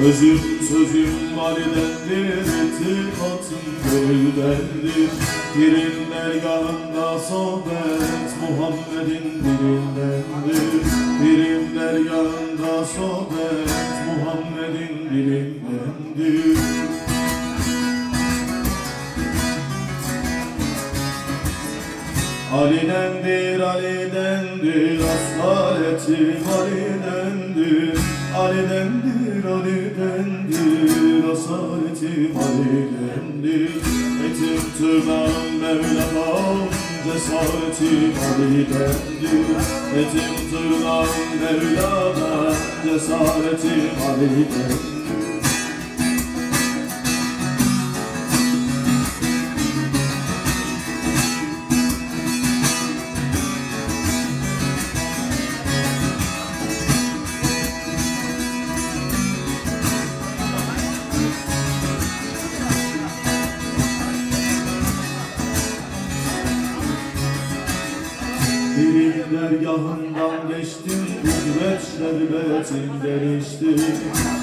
Özüm sözüm validendir, itibatım gönüldendir Pirin dergahında sohbet Muhammed'in dilindendir. Pirin dergahında sohbet Muhammed'in dilindendir. Ali'dendir, Ali'dendir, asaletim Ali'dendir. Ali'dendir, Ali'dendir, asaletim Ali'dendir Etim tırnağım Mevlam'ım, cesaretim Ali'dendir Etim tırnağım Mevlam'ım, cesaretim Ali'dendir Pirin dergahından geçtim Kudret şerbetin derişti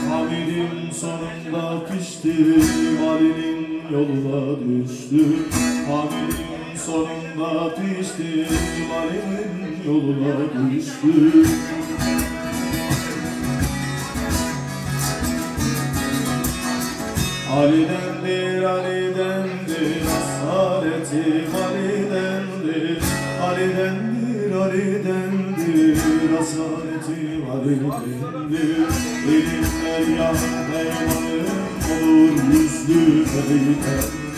Hamidin sonunda piştim Ali'nin yoluna düştüm Hamidin sonunda piştim Ali'nin yoluna düştüm Ali'dendir, Ali'dendir, asaretim Ali'dendir, Ali'dendir, Ali'dendir, asaretim Ali'dendir. Elimler yan peymanım olur yüzlü Ali'den.